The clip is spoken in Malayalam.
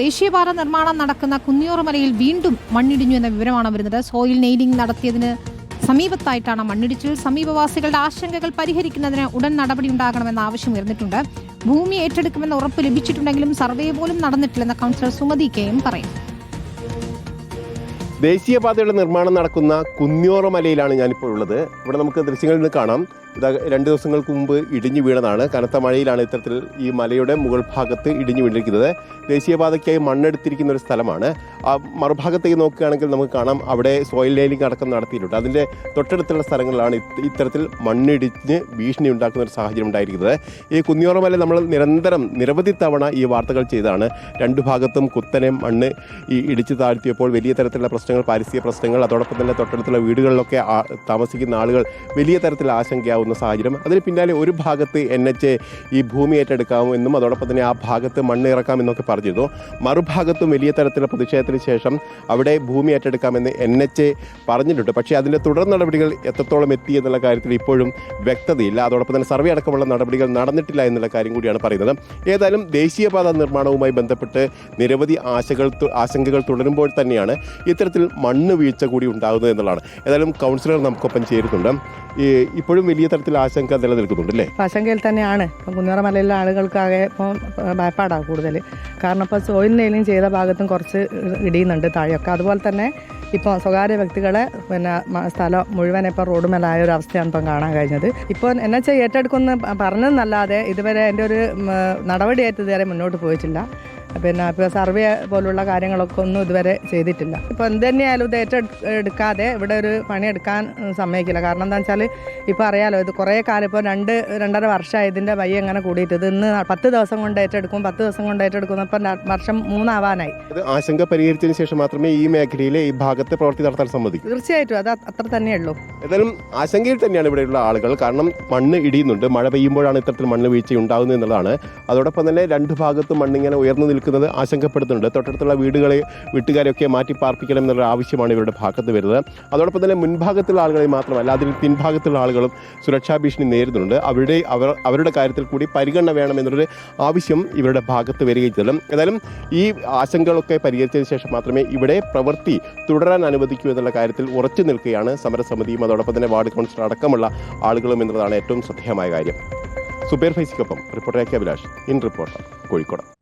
ദേശീയപാത നിർമ്മാണം നടക്കുന്ന കുന്നിയോറമലയിൽ വീണ്ടും മണ്ണിടിഞ്ഞു എന്ന വിവരമാണ് വരുന്നത്. സോയിൽ നെയിലിംഗ് നടത്തിയതിന് സമീപത്തായിട്ടാണ് മണ്ണിടിച്ചിൽ. സമീപവാസികളുടെ ആശങ്കകൾ പരിഹരിക്കുന്നതിന് ഉടൻ നടപടി ഉണ്ടാകണമെന്ന ആവശ്യം ഉയർന്നിട്ടുണ്ട്. ഭൂമി ഏറ്റെടുക്കുമെന്ന ഉറപ്പ് ലഭിച്ചിട്ടുണ്ടെങ്കിലും സർവേ പോലും നടന്നിട്ടില്ലെന്ന് കൗൺസിലർ സുമതി കെ എം പറയും ദേശീയപാതയുടെ നിർമ്മാണം നടക്കുന്ന കുന്നിയോറ മലയിലാണ് ഞാനിപ്പോൾ ഉള്ളത്. ഇവിടെ നമുക്ക് ദൃശ്യങ്ങളിൽ നിന്ന് കാണാം. ഇതാ രണ്ട് ദിവസങ്ങൾക്ക് മുമ്പ് ഇടിഞ്ഞു വീണതാണ്. കനത്ത മഴയിലാണ് ഇത്തരത്തിൽ ഈ മലയുടെ മുകൾ ഭാഗത്ത് ഇടിഞ്ഞു വീണിരിക്കുന്നത്. ദേശീയപാതയ്ക്കായി മണ്ണെടുത്തിരിക്കുന്ന ഒരു സ്ഥലമാണ്. ആ മറുഭാഗത്തേക്ക് നോക്കുകയാണെങ്കിൽ നമുക്ക് കാണാം അവിടെ സോയിൽ ലൈനിങ് അടക്കം നടത്തിയിട്ടുണ്ട്. അതിന്റെ തൊട്ടടുത്തുള്ള സ്ഥലങ്ങളിലാണ് ഇത് ഇത്തരത്തിൽ മണ്ണിടിഞ്ഞ് ഭീഷണി ഉണ്ടാക്കുന്ന ഒരു സാഹചര്യം ഉണ്ടായിരിക്കുന്നത്. ഈ കുന്നിയോറ മല നമ്മൾ നിരന്തരം നിരവധി തവണ ഈ വാർത്തകൾ ചെയ്താണ് രണ്ടു ഭാഗത്തും കുത്തനെ മണ്ണ് ഈ ഇടിച്ചു താഴ്ത്തിയപ്പോൾ വലിയ തരത്തിലുള്ള പ്രശ്നങ്ങൾ പാരിസ്ഥിതിക പ്രശ്നങ്ങൾ അതോടൊപ്പം തന്നെ തൊട്ടടുത്തുള്ള വീടുകളിലൊക്കെ താമസിക്കുന്ന ആളുകൾ വലിയ തരത്തിൽ ആശങ്കയാവുന്ന. സാഹചര്യം. അതിന് പിന്നാലെ ഒരു ഭാഗത്ത് എൻ എച്ച് ഈ ഭൂമി ഏറ്റെടുക്കാമെന്നും അതോടൊപ്പം തന്നെ ആ ഭാഗത്ത് മണ്ണ് ഇറക്കാം എന്നൊക്കെ പറഞ്ഞിരുന്നു. മറുഭാഗത്തും വലിയ തരത്തിലുള്ള പ്രതിഷേധത്തിന് ശേഷം അവിടെ ഭൂമി ഏറ്റെടുക്കാമെന്ന് എൻ എച്ച് പറഞ്ഞിട്ടുണ്ട്. പക്ഷേ അതിന്റെ തുടർ നടപടികൾ എത്രത്തോളം എത്തി എന്നുള്ള കാര്യത്തിൽ ഇപ്പോഴും വ്യക്തതയില്ല. അതോടൊപ്പം തന്നെ സർവേ അടക്കമുള്ള നടപടികൾ നടന്നിട്ടില്ല എന്നുള്ള കാര്യം കൂടിയാണ് പറയുന്നത്. ഏതായാലും ദേശീയപാത നിർമ്മാണവുമായി ബന്ധപ്പെട്ട് നിരവധി ആശകൾ ആശങ്കകൾ തുടരുമ്പോൾ തന്നെയാണ് ഇത്തരത്തിൽ മണ്ണ് വീഴ്ച കൂടി ഉണ്ടാകുന്നത് എന്നുള്ളതാണ്. ഏതായാലും കൗൺസിലർ നമുക്കൊപ്പം ചേരുന്നുണ്ട്. ഇപ്പോഴും വലിയ തരത്തിൽ ആശങ്ക നിലനിൽക്കുന്നുണ്ട് അല്ലേ? ആശങ്കയിൽ തന്നെയാണ്. ഇപ്പം കുന്നേറ മലയിലെ ആളുകൾക്കാകെ ഇപ്പം ഭയപ്പാടാണ് കൂടുതൽ. കാരണം ഇപ്പോൾ സോയിൽ നെയിലിംഗ് ചെയ്ത ഭാഗത്തും കുറച്ച് ഇടിയുന്നുണ്ട് താഴെയൊക്കെ. അതുപോലെ തന്നെ ഇപ്പോൾ സ്വകാര്യ വ്യക്തികളെ പിന്നെ സ്ഥലം മുഴുവൻ ഇപ്പോൾ റോഡ് മേലായ ഒരു അവസ്ഥയാണ് ഇപ്പം കാണാൻ കഴിഞ്ഞത്. ഇപ്പോൾ എൻ എച്ച് ഏറ്റെടുക്കുമെന്ന് പറഞ്ഞതെന്നല്ലാതെ ഇതുവരെ എന്റെ ഒരു നടപടിയായിട്ട് ഇതുവരെ മുന്നോട്ട് പോയിട്ടില്ല. പിന്നെ ഇപ്പോൾ സർവേ പോലുള്ള കാര്യങ്ങളൊക്കെ ഒന്നും ഇതുവരെ ചെയ്തിട്ടില്ല. ഇപ്പോൾ എന്ത് തന്നെയായാലും ഇത് ഏറ്റെടുക്കാതെ ഇവിടെ ഒരു പണി എടുക്കാൻ സമ്മതിക്കില്ല. കാരണം എന്താ വെച്ചാൽ ഇപ്പോൾ അറിയാലോ ഇത് കുറേ കാലം ഇപ്പോൾ രണ്ട് രണ്ടര വർഷമായി ഇതിന്റെ വൈ എങ്ങനെ കൂടിയിട്ട് ഇത് ഇന്ന് പത്ത് ദിവസം കൊണ്ട് ഏറ്റെടുക്കും പത്ത് ദിവസം കൊണ്ട് ഏറ്റെടുക്കും ഇപ്പം വർഷം മൂന്നാവാനായി. അത് ആശങ്ക പരിഹരിച്ചതിന് ശേഷം മാത്രമേ ഈ മേഖലയിലെ ഈ ഭാഗത്തെ പ്രവൃത്തി നടത്താൻ സമ്മതിക്കും. തീർച്ചയായിട്ടും. അത് അത്ര തന്നെയുള്ളൂ. ഏതായാലും ആശങ്കയിൽ തന്നെയാണ് ഇവിടെയുള്ള ആളുകൾ. കാരണം മണ്ണ് ഇടിയുന്നുണ്ട്. മഴ പെയ്യുമ്പോഴാണ് ഇത്തരത്തിൽ മണ്ണ് വീഴ്ച ഉണ്ടാകുന്നത് എന്നുള്ളതാണ്. അതോടൊപ്പം തന്നെ രണ്ട് ഭാഗത്തും മണ്ണിങ്ങനെ ഉയർന്നു നിൽക്കുന്നത് ആശങ്കപ്പെടുത്തുന്നുണ്ട്. തൊട്ടടുത്തുള്ള വീടുകളെ വീട്ടുകാരെയൊക്കെ മാറ്റി പാർപ്പിക്കണം എന്നുള്ള ആവശ്യമാണ് ഇവരുടെ ഭാഗത്ത് വരുന്നത്. അതോടൊപ്പം തന്നെ മുൻഭാഗത്തുള്ള ആളുകളെ മാത്രമല്ല അതിന് പിൻഭാഗത്തുള്ള ആളുകളും സുരക്ഷാ ഭീഷണി നേരിടുന്നുണ്ട്. അവരുടെ അവർ അവരുടെ കാര്യത്തിൽ കൂടി പരിഗണന വേണമെന്നൊരു ആവശ്യം ഇവരുടെ ഭാഗത്ത് വരികയും ചെയ്തത് ഏതായാലും ഈ ആശങ്കകളൊക്കെ പരിഹരിച്ചതിന് ശേഷം മാത്രമേ ഇവിടെ പ്രവൃത്തി തുടരാൻ അനുവദിക്കൂ എന്നുള്ള കാര്യത്തിൽ ഉറച്ചു നിൽക്കുകയാണ് സമരസമിതിയും അതോടൊപ്പം തന്നെ വാർഡ് കൗൺസിലർ അടക്കമുള്ള ആളുകളും എന്നുള്ളതാണ് ഏറ്റവും ശ്രദ്ധേയമായ കാര്യം. Zubair ഫൈസിക്കൊപ്പം reporter K Abhilash. In reporter Kozhikode.